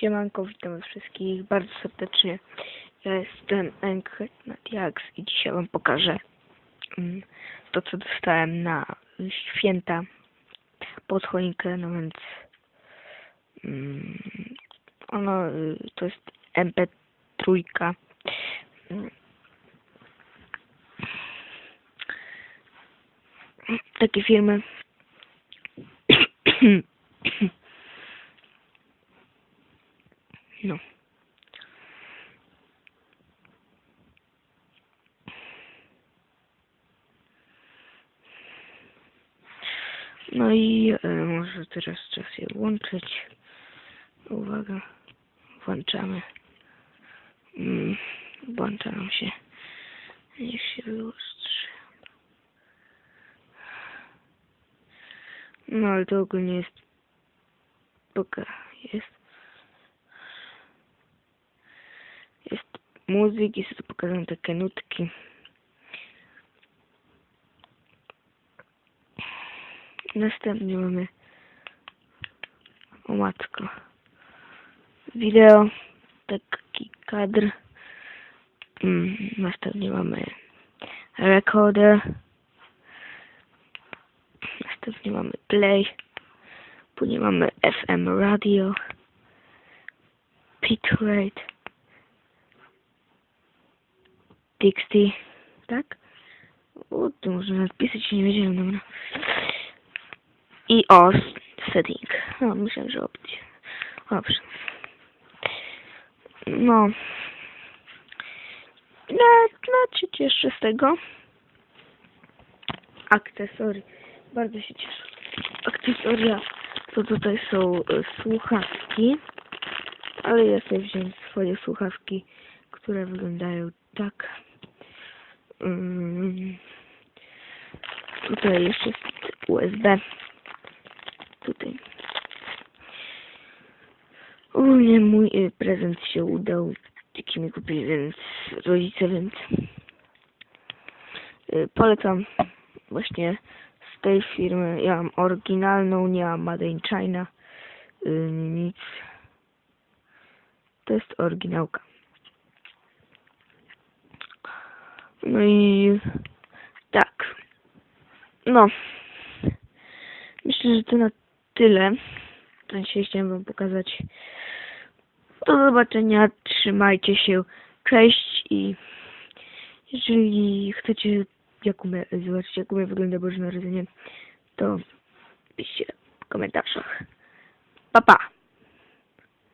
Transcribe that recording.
Siemanko, witam wszystkich bardzo serdecznie. Ja jestem Enkret Matiax i dzisiaj wam pokażę mm, to, co dostałem na święta pod choinkę, no więc mm, ono y, to jest MP3 Mm. takie firmy no No i e, może teraz czas je włączyć. Uwaga, włączamy. Mm, włącza nam się. Niech się wyostrzy. No ale to ogólnie jest poka jest jest muzyki, są pokazane takie nutki. Następnie mamy o matko wideo, taki kadr. Mm, następnie mamy recorder. Następnie mamy play. Później mamy FM radio. Bitrate. Dixie. Tak? O, tu można napisać, nie wiedziałem, dobra. I o, setting. No, myślałem, że opcje. Dobrze. No. Na, na cieszę z tego. Akcesory. Bardzo się cieszę. Akcesoria to tutaj są e, słuchawki. Ale ja sobie wziąłem swoje słuchawki, które wyglądają tak. Mm. Tutaj jeszcze jest USB. Tutaj. Ogólnie mój y, prezent się udał, jaki mi kupili, więc rodzice, więc y, polecam właśnie z tej firmy. Ja mam oryginalną, nie mam Made in China, y, nic. To jest oryginałka. No i tak. No. Myślę, że to na tyle. To dzisiaj chciałem wam pokazać. Do zobaczenia, trzymajcie się, cześć i jeżeli chcecie jak zobaczyć jak u mnie wygląda Boże Narodzenie, to piszcie w komentarzach. Pa pa!